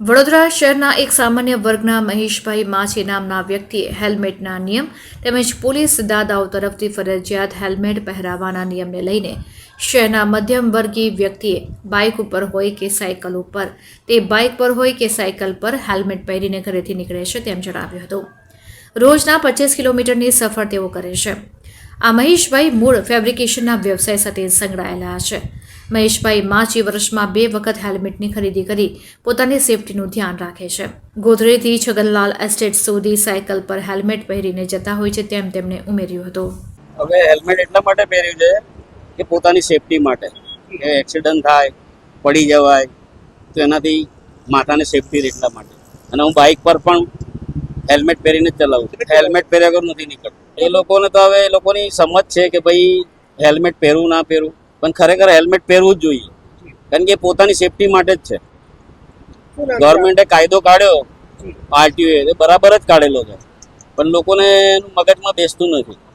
વડોદરા શહેરના એક સામાન્ય વર્ગના મહેશભાઈ માછી નામના વ્યક્તિએ હેલ્મેટના નિયમ તેમજ પોલીસ દાદાઓ તરફથી ફરજિયાત હેલ્મેટ પહેરાવવાના નિયમને લઈને શહેરના મધ્યમ વર્ગીય વ્યક્તિએ બાઇક ઉપર હોય કે સાયકલ ઉપર, તે બાઇક પર હોય કે સાયકલ પર હેલ્મેટ પહેરીને ઘરેથી નીકળે છે તેમ જણાવ્યું હતું. રોજના પચીસ કિલોમીટરની સફર તેઓ કરે છે. આ મહેશભાઈ મૂળ ફેબ્રિકેશનના વ્યવસાય સાથે સંકળાયેલા છે. મહેશભાઈ માચી વર્ષમાં બે વખત હેલ્મેટની ખરીદી કરી પોતાની સેફટીનું ધ્યાન રાખે છે. ગોધરેથી છગનલાલ એસ્ટેટ સુધી સાયકલ પર હેલ્મેટ પહેરીને જતા હોય છે તેમ તેમણે ઉમેર્યું હતું. હવે હેલ્મેટ એટલા માટે પહેર્યું છે કે પોતાની સેફટી માટે. કે એક્સિડન્ટ થાય, પડી જવાય, તો એનાથી માતાને સેફટી એટલા માટે. અને હું બાઇક પર પણ હેલ્મેટ પહેરીને જ ચલાવું છું. હેલ્મેટ પહેર્યા વગર નથી નીકળતું. એ લોકોને તો હવે એ લોકોની સમજ છે કે ભાઈ હેલ્મેટ પહેરવું ના પહેરવું. પણ ખરેખર હેલ્મેટ પહેરવું જ જોઈએ. કારણ કે એ પોતાની સેફટી માટે જ છે. ગવર્મેન્ટે કાયદો કાઢ્યો. આરટીઓ એ બરાબર જ કાઢેલો છે. પણ લોકોને મગજમાં બેસતું નથી.